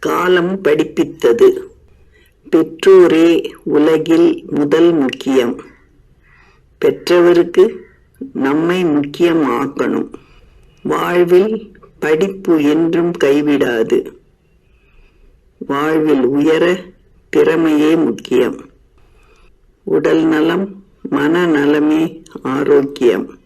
காலம் படிப்பித்தது. பெற்றோரே உலகில் முதல் முக்கியம். பெற்றவருக்கு நம்மை முக்கியம் ஆக்கணும் வாழ்வில் படிப்பு என்றும் கைவிடாது. வாழ்வில் உயர திறமையே முக்கியம். உடல் நலம் மனநலமே ஆரோக்கியம்.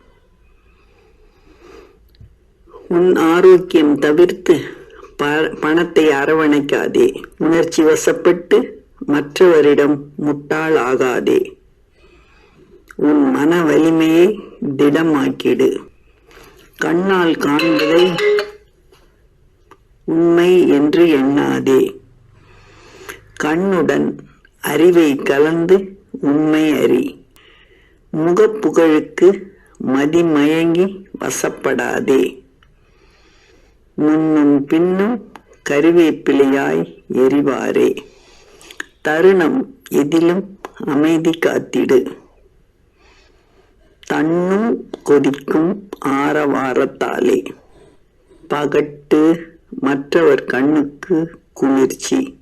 உன் ஆரோக்கியம் தவிர்த்து ப- பணத்தை அரவணைக்காதே. உணர்ச்சி வசப்பட்டு மற்றவரிடம் முட்டாள் ஆகாதே. உன் மன வலிமையை திடமாக்கிடு. கண்ணால் காண்பதை உண்மை என்று எண்ணாதே. கண்ணுடன் அறிவை கலந்து உண்மை அறி. முகப்புகழுக்கு மதிமயங்கி வசப்படாதே. முன்னும் பின்னும் கருவேப்பிலையாய் எரிவாரே. தருணம் எதிலும் அமைதி காத்திடு. தன்னும் கொதிக்கும் ஆரவாரத்தாலே. பகட்டு மற்றவர் கண்ணுக்கு குளிர்ச்சி.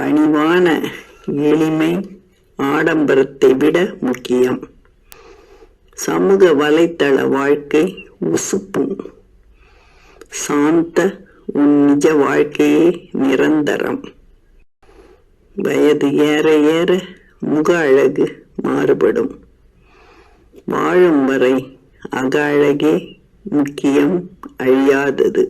பணிவான எளிமை ஆடம்பரத்தை விட முக்கியம். சமூக வலைத்தள வாழ்க்கை உசுப்பும். சாந்த உன் நிஜ வாழ்க்கையே நிரந்தரம். வயது ஏற ஏற முக அழகு மாறுபடும். வாழும் வரை அக அழகே முக்கியம் அழியாதது.